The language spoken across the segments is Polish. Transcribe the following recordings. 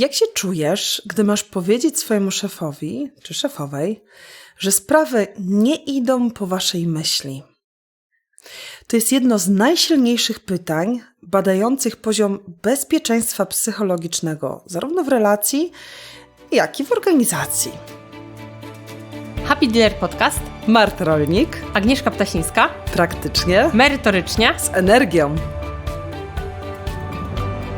Jak się czujesz, gdy masz powiedzieć swojemu szefowi czy szefowej, że sprawy nie idą po waszej myśli? To jest jedno z najsilniejszych pytań badających poziom bezpieczeństwa psychologicznego, zarówno w relacji, jak i w organizacji. Happy Dealer Podcast. Marta Rolnik. Agnieszka Ptasińska. Praktycznie. Merytorycznie. Z energią.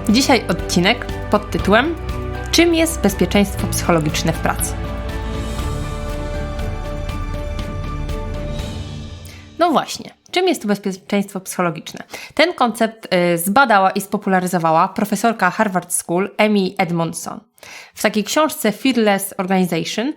Dzisiaj odcinek pod tytułem Czym jest bezpieczeństwo psychologiczne w pracy? No właśnie, czym jest to bezpieczeństwo psychologiczne? Ten koncept y, zbadała i spopularyzowała profesorka Harvard School Amy Edmondson. W takiej książce Fearless Organization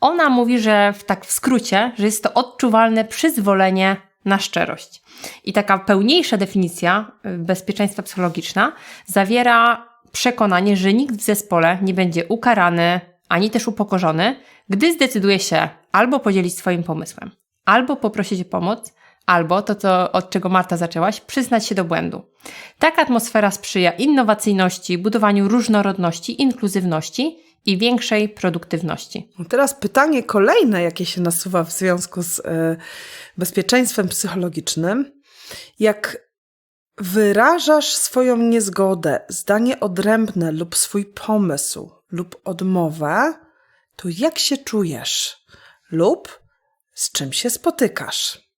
ona mówi, że w tak w skrócie, że jest to odczuwalne przyzwolenie na szczerość. I taka pełniejsza definicja y, bezpieczeństwa psychologiczna zawiera przekonanie, że nikt w zespole nie będzie ukarany ani też upokorzony, gdy zdecyduje się albo podzielić swoim pomysłem, albo poprosić o pomoc, albo to, co, od czego Marta zaczęłaś, przyznać się do błędu. Taka atmosfera sprzyja innowacyjności, budowaniu różnorodności, inkluzywności i większej produktywności. Teraz pytanie kolejne, jakie się nasuwa w związku z y, bezpieczeństwem psychologicznym. Jak wyrażasz swoją niezgodę, zdanie odrębne lub swój pomysł lub odmowę, to jak się czujesz lub z czym się spotykasz?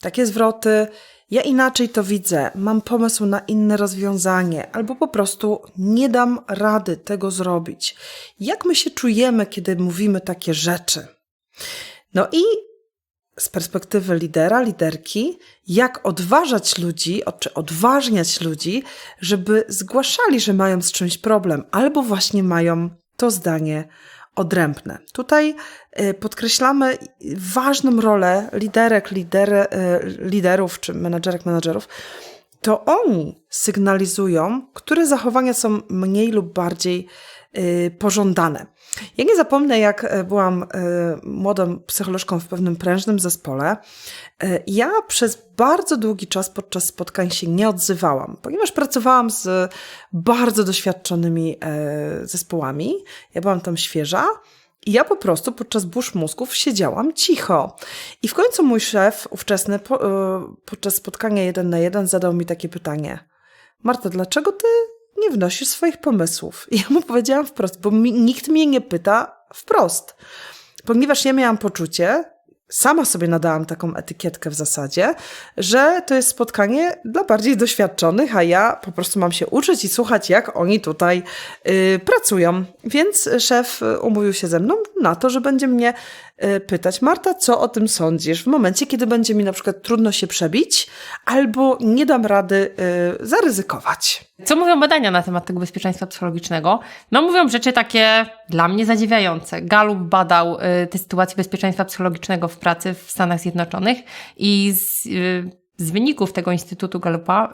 Takie zwroty, ja inaczej to widzę, mam pomysł na inne rozwiązanie, albo po prostu nie dam rady tego zrobić. Jak my się czujemy, kiedy mówimy takie rzeczy? No i z perspektywy lidera, liderki, jak odważać ludzi, czy odważniać ludzi, żeby zgłaszali, że mają z czymś problem, albo właśnie mają to zdanie odrębne. Tutaj podkreślamy ważną rolę liderek, lider, liderów czy menadżerek, menadżerów. To oni sygnalizują, które zachowania są mniej lub bardziej pożądane. Ja nie zapomnę, jak byłam młodą psycholożką w pewnym prężnym zespole. Ja przez bardzo długi czas podczas spotkań się nie odzywałam, ponieważ pracowałam z bardzo doświadczonymi zespołami. Ja byłam tam świeża. I ja po prostu podczas burz mózgów siedziałam cicho. I w końcu mój szef ówczesny po, podczas spotkania jeden na jeden zadał mi takie pytanie. Marta, dlaczego ty nie wnosisz swoich pomysłów? I ja mu powiedziałam wprost, bo mi, nikt mnie nie pyta wprost. Ponieważ ja miałam poczucie, sama sobie nadałam taką etykietkę w zasadzie, że to jest spotkanie dla bardziej doświadczonych, a ja po prostu mam się uczyć i słuchać, jak oni tutaj y, pracują. Więc szef umówił się ze mną na to, że będzie mnie y, pytać, Marta, co o tym sądzisz? W momencie, kiedy będzie mi na przykład trudno się przebić, albo nie dam rady y, zaryzykować. Co mówią badania na temat tego bezpieczeństwa psychologicznego? No mówią rzeczy takie dla mnie zadziwiające. Gallup badał y, te sytuacje bezpieczeństwa psychologicznego w pracy w Stanach Zjednoczonych i z, y, z wyników tego Instytutu Gallupa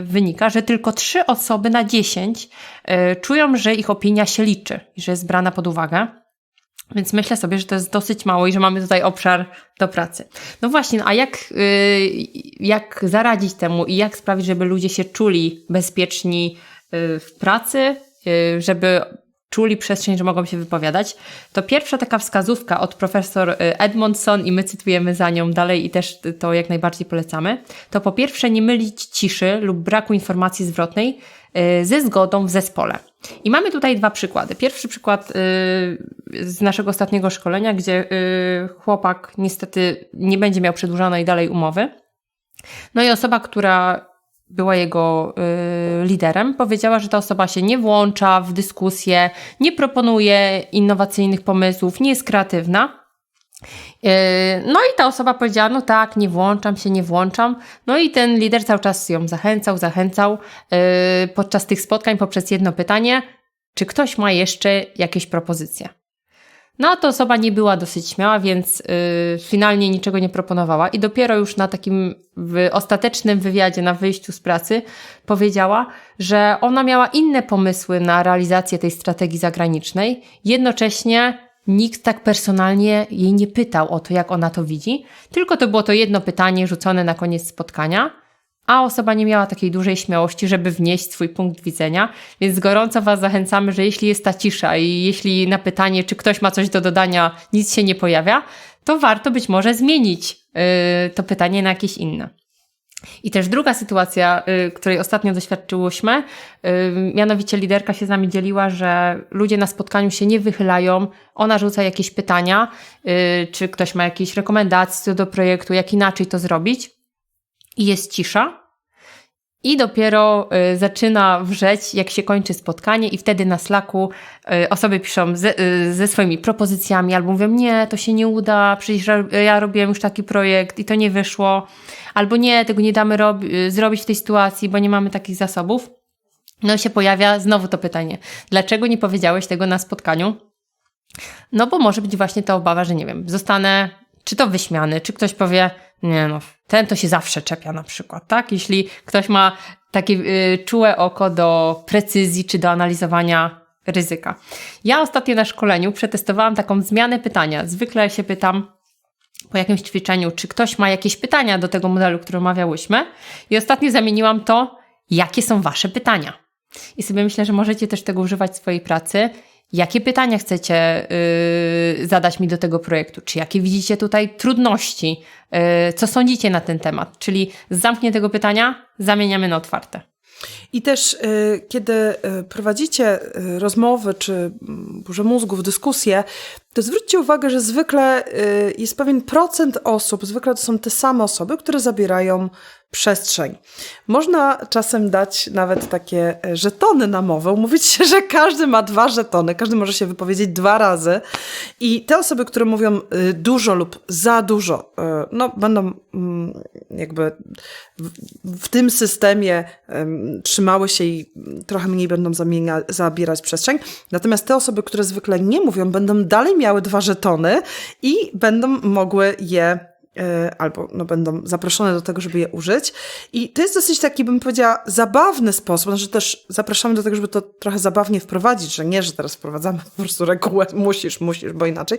y, wynika, że tylko 3 osoby na 10 y, czują, że ich opinia się liczy i że jest brana pod uwagę. Więc myślę sobie, że to jest dosyć mało i że mamy tutaj obszar do pracy. No właśnie, a jak, jak zaradzić temu i jak sprawić, żeby ludzie się czuli bezpieczni w pracy, żeby czuli przestrzeń, że mogą się wypowiadać, to pierwsza taka wskazówka od profesor Edmondson i my cytujemy za nią dalej i też to jak najbardziej polecamy, to po pierwsze nie mylić ciszy lub braku informacji zwrotnej ze zgodą w zespole. I mamy tutaj dwa przykłady. Pierwszy przykład z naszego ostatniego szkolenia, gdzie chłopak niestety nie będzie miał przedłużonej dalej umowy. No i osoba, która była jego y, liderem, powiedziała, że ta osoba się nie włącza w dyskusję, nie proponuje innowacyjnych pomysłów, nie jest kreatywna. Y, no i ta osoba powiedziała, no tak, nie włączam się, nie włączam. No i ten lider cały czas ją zachęcał, zachęcał y, podczas tych spotkań poprzez jedno pytanie, czy ktoś ma jeszcze jakieś propozycje. No, to osoba nie była dosyć śmiała, więc yy, finalnie niczego nie proponowała. I dopiero już na takim ostatecznym wywiadzie na wyjściu z pracy powiedziała, że ona miała inne pomysły na realizację tej strategii zagranicznej. Jednocześnie nikt tak personalnie jej nie pytał o to, jak ona to widzi, tylko to było to jedno pytanie rzucone na koniec spotkania. a osoba nie miała takiej dużej śmiałości, żeby wnieść swój punkt widzenia, więc gorąco Was zachęcamy, że jeśli jest ta cisza i jeśli na pytanie, czy ktoś ma coś do dodania, nic się nie pojawia, to warto być może zmienić yy, to pytanie na jakieś inne. I też druga sytuacja, y, której ostatnio doświadczyłyśmy, y, mianowicie liderka się z nami dzieliła, że ludzie na spotkaniu się nie wychylają, ona rzuca jakieś pytania, y, czy ktoś ma jakieś rekomendacje co do projektu, jak inaczej to zrobić i jest cisza. I dopiero y, zaczyna wrzeć, jak się kończy spotkanie, i wtedy na Slacku y, osoby piszą ze, y, ze swoimi propozycjami, albo mówią: Nie, to się nie uda, przecież ja robiłem już taki projekt i to nie wyszło, albo nie, tego nie damy rob- zrobić w tej sytuacji, bo nie mamy takich zasobów. No i się pojawia znowu to pytanie: dlaczego nie powiedziałeś tego na spotkaniu? No bo może być właśnie ta obawa, że nie wiem, zostanę czy to wyśmiany, czy ktoś powie, nie no, ten to się zawsze czepia na przykład, tak? Jeśli ktoś ma takie y, czułe oko do precyzji, czy do analizowania ryzyka. Ja ostatnio na szkoleniu przetestowałam taką zmianę pytania. Zwykle się pytam po jakimś ćwiczeniu, czy ktoś ma jakieś pytania do tego modelu, który omawiałyśmy i ostatnio zamieniłam to, jakie są wasze pytania. I sobie myślę, że możecie też tego używać w swojej pracy. Jakie pytania chcecie yy, zadać mi do tego projektu? Czy jakie widzicie tutaj trudności? Yy, co sądzicie na ten temat? Czyli z zamkniętego pytania zamieniamy na otwarte. I też y, kiedy y, prowadzicie y, rozmowy czy mm, burzę mózgów, dyskusje, to zwróćcie uwagę, że zwykle y, jest pewien procent osób, zwykle to są te same osoby, które zabierają przestrzeń. Można czasem dać nawet takie y, żetony na mowę, umówić się, że każdy ma dwa żetony, każdy może się wypowiedzieć dwa razy i te osoby, które mówią y, dużo lub za dużo, y, no będą mm, jakby w, tym systemie em, trzymały się i trochę mniej będą zabierać przestrzeń. Natomiast te osoby, które zwykle nie mówią, będą dalej miały dwa żetony i będą mogły je e, albo no, będą zaproszone do tego, żeby je użyć. I to jest dosyć taki, bym powiedziała, zabawny sposób, znaczy też zapraszamy do tego, żeby to trochę zabawnie wprowadzić, że nie, że teraz wprowadzamy po prostu regułę, musisz, musisz, bo inaczej.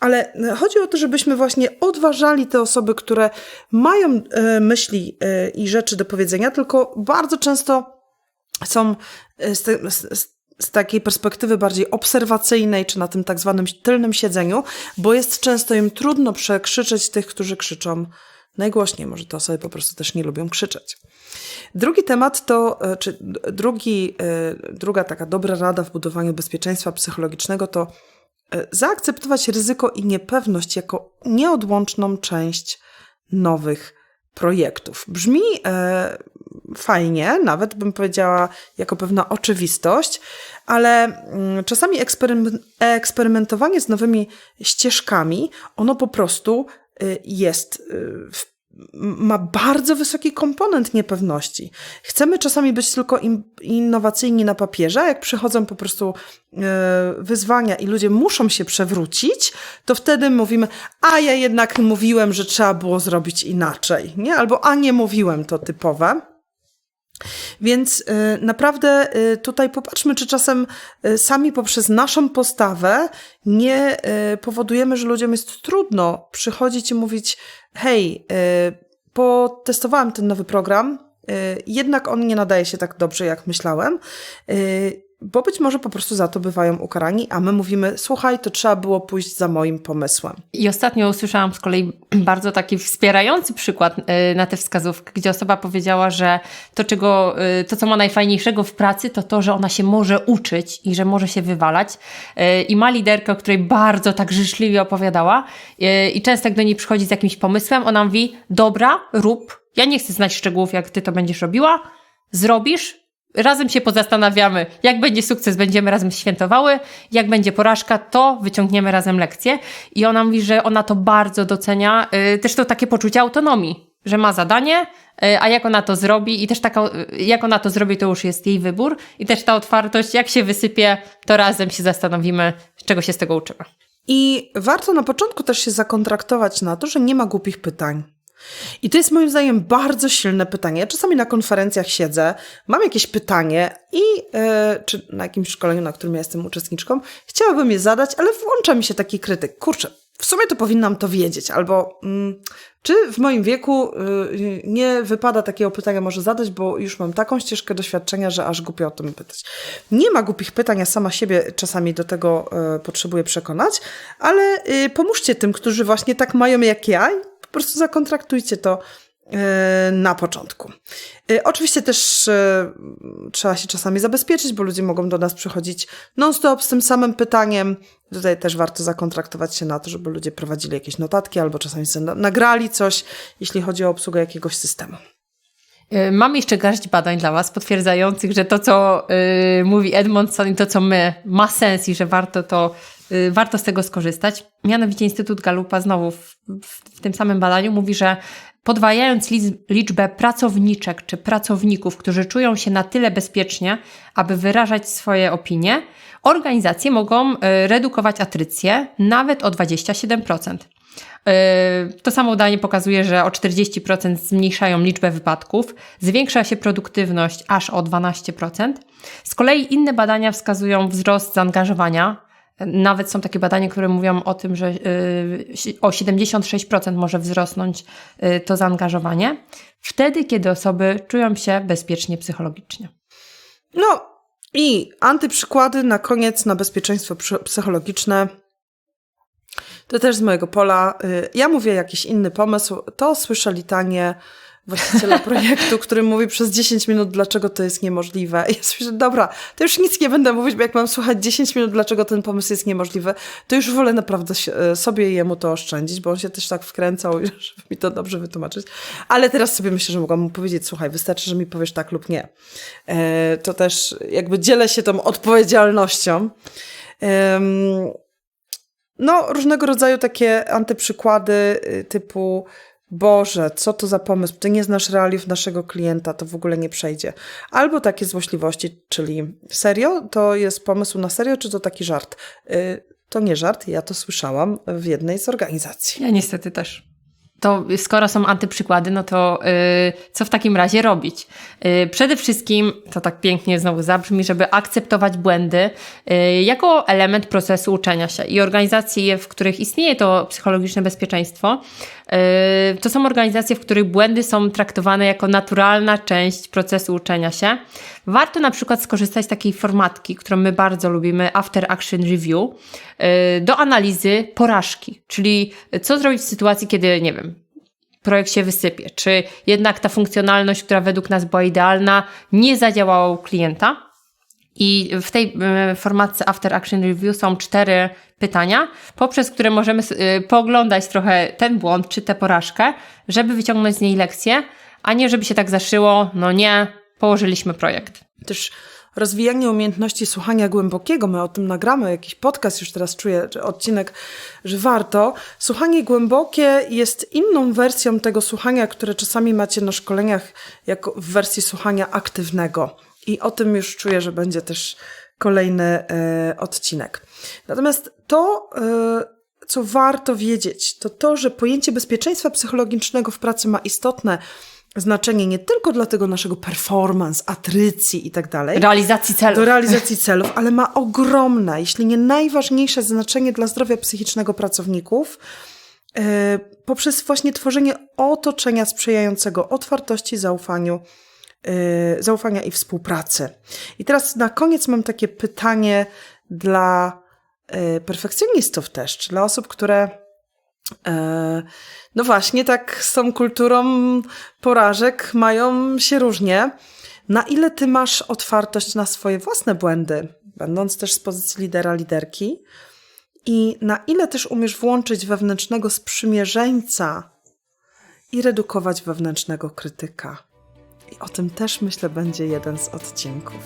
Ale e, chodzi o to, żebyśmy właśnie odważali te osoby, które mają e, myśli i rzeczy do powiedzenia, tylko bardzo często są z, te, z, z takiej perspektywy bardziej obserwacyjnej, czy na tym tak zwanym tylnym siedzeniu, bo jest często im trudno przekrzyczeć tych, którzy krzyczą najgłośniej. Może te osoby po prostu też nie lubią krzyczeć. Drugi temat to, e, czy drugi, e, druga taka dobra rada w budowaniu bezpieczeństwa psychologicznego to e, zaakceptować ryzyko i niepewność jako nieodłączną część nowych projektów. Brzmi fajnie, nawet bym powiedziała jako pewna oczywistość, ale mm, czasami eksperymen- eksperymentowanie z nowymi ścieżkami, ono po prostu y, jest y, w ma bardzo wysoki komponent niepewności. Chcemy czasami być tylko innowacyjni na papierze, jak przychodzą po prostu e, wyzwania i ludzie muszą się przewrócić, to wtedy mówimy, a ja jednak mówiłem, że trzeba było zrobić inaczej, nie? Albo a nie mówiłem, to typowe. Więc y, naprawdę y, tutaj popatrzmy, czy czasem y, sami poprzez naszą postawę nie powodujemy, że ludziom jest trudno przychodzić i mówić: Hej, potestowałem ten nowy program, jednak on nie nadaje się tak dobrze, jak myślałem. Bo być może po prostu za to bywają ukarani, a my mówimy: Słuchaj, to trzeba było pójść za moim pomysłem. I ostatnio usłyszałam z kolei bardzo taki wspierający przykład y, na tę wskazówkę, gdzie osoba powiedziała, że to, czego, y, to, co ma najfajniejszego w pracy, to to, że ona się może uczyć i że może się wywalać. Y, I ma liderkę, o której bardzo tak życzliwie opowiadała i często jak do niej przychodzi z jakimś pomysłem, ona mówi, dobra, rób, ja nie chcę znać szczegółów, jak ty to będziesz robiła, zrobisz, Razem się pozastanawiamy, jak będzie sukces, będziemy razem świętowały, jak będzie porażka, to wyciągniemy razem lekcje. I ona mówi, że ona to bardzo docenia, yy, też to takie poczucie autonomii, że ma zadanie, yy, a jak ona to zrobi i też taka, yy, jak ona to zrobi, to już jest jej wybór. I też ta otwartość, jak się wysypie, to razem się zastanowimy, czego się z tego uczymy. I warto na początku też się zakontraktować na to, że nie ma głupich pytań. I to jest moim zdaniem bardzo silne pytanie. Ja czasami na konferencjach siedzę, mam jakieś pytanie i e, czy na jakimś szkoleniu, na którym ja jestem uczestniczką, chciałabym je zadać, ale włącza mi się taki krytyk. Kurczę, w sumie to powinnam to wiedzieć, albo mm, czy w moim wieku y, nie wypada takiego pytania może zadać, bo już mam taką ścieżkę doświadczenia, że aż głupio o tym pytać. Nie ma głupich pytań, ja sama siebie czasami do tego y, potrzebuję przekonać, ale y, pomóżcie tym, którzy właśnie tak mają jak ja po prostu zakontraktujcie to y, na początku. Y, Oczywiście też y, trzeba się czasami zabezpieczyć, bo ludzie mogą do nas przychodzić non-stop z tym samym pytaniem. Tutaj też warto zakontraktować się na to, żeby ludzie prowadzili jakieś notatki albo czasami nagrali coś, jeśli chodzi o obsługę jakiegoś systemu. Mam jeszcze garść badań dla Was potwierdzających, że to, co mówi Edmondson i to, co my, ma sens i że warto to, warto z tego skorzystać. Mianowicie Instytut Galupa znowu w, w, tym samym badaniu mówi, że podwajając liczbę pracowniczek czy pracowników, którzy czują się na tyle bezpiecznie, aby wyrażać swoje opinie, organizacje mogą y, redukować atrycję nawet o 27%. Yy, To samo badanie pokazuje, że o 40% zmniejszają liczbę wypadków, zwiększa się produktywność aż o 12%. Z kolei inne badania wskazują wzrost zaangażowania. Nawet są takie badania, które mówią o tym, że yy, o 76% może wzrosnąć yy, to zaangażowanie, wtedy, kiedy osoby czują się bezpiecznie psychologicznie. No i antyprzykłady na koniec na bezpieczeństwo psychologiczne. To też z mojego pola. Y, Ja mówię jakiś inny pomysł, to słyszę litanie właściciela projektu, który mówi przez 10 minut, dlaczego to jest niemożliwe. I ja słyszę, dobra, to już nic nie będę mówić, bo jak mam słuchać 10 minut, dlaczego ten pomysł jest niemożliwy, to już wolę naprawdę e, sobie jemu to oszczędzić, bo on się też tak wkręcał, żeby mi to dobrze wytłumaczyć. Ale teraz sobie myślę, że mogłam mu powiedzieć, słuchaj, wystarczy, że mi powiesz tak lub nie. E, To też jakby dzielę się tą odpowiedzialnością. No, różnego rodzaju takie antyprzykłady y, typu Boże, co to za pomysł? Ty nie znasz realiów naszego klienta, to w ogóle nie przejdzie. Albo takie złośliwości, czyli serio? To jest pomysł na serio, czy to taki żart? Y, To nie żart, ja to słyszałam w jednej z organizacji. Ja niestety też. To skoro są antyprzykłady, no to yy, co w takim razie robić? Yy, przede wszystkim, to tak pięknie znowu zabrzmi, żeby akceptować błędy jako element procesu uczenia się. I organizacje, w których istnieje to psychologiczne bezpieczeństwo, to są organizacje, w których błędy są traktowane jako naturalna część procesu uczenia się. Warto na przykład skorzystać z takiej formatki, którą my bardzo lubimy, After Action Review, yy, do analizy porażki, czyli co zrobić w sytuacji, kiedy, nie wiem, projekt się wysypie, czy jednak ta funkcjonalność, która według nas była idealna, nie zadziałała u klienta. I w tej y, formatce After Action Review są cztery pytania, poprzez które możemy y, pooglądać trochę ten błąd czy tę porażkę, żeby wyciągnąć z niej lekcję, a nie żeby się tak zaszyło, no nie, położyliśmy projekt. Też rozwijanie umiejętności słuchania głębokiego. My o tym nagramy jakiś podcast, już teraz czuję, odcinek, że warto. Słuchanie głębokie jest inną wersją tego słuchania, które czasami macie na szkoleniach, jako w wersji słuchania aktywnego. I o tym już czuję, że będzie też kolejny e, odcinek. Natomiast to, e, co warto wiedzieć, to to, że pojęcie bezpieczeństwa psychologicznego w pracy ma istotne znaczenie nie tylko dla tego naszego performance, atrycji i tak dalej, Realizacji celów. do realizacji celów, ale ma ogromne, jeśli nie najważniejsze znaczenie dla zdrowia psychicznego pracowników e, poprzez właśnie tworzenie otoczenia sprzyjającego otwartości, zaufaniu, zaufania i współpracy. I teraz na koniec mam takie pytanie dla e, perfekcjonistów też, czy dla osób, które E, No właśnie, tak z tą kulturą porażek mają się różnie. Na ile ty masz otwartość na swoje własne błędy, będąc też z pozycji lidera, liderki? I na ile też umiesz włączyć wewnętrznego sprzymierzeńca i redukować wewnętrznego krytyka? I o tym też myślę będzie jeden z odcinków.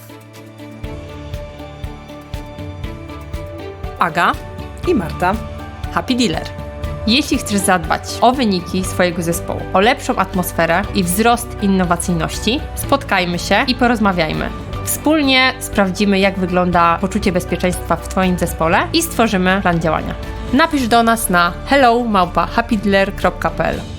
Aga, I Marta. Happy Dealer. Jeśli chcesz zadbać o wyniki swojego zespołu, o lepszą atmosferę i wzrost innowacyjności, spotkajmy się i porozmawiajmy. Wspólnie sprawdzimy, jak wygląda poczucie bezpieczeństwa w Twoim zespole i stworzymy plan działania. Napisz do nas na hello małpa happydealer.pl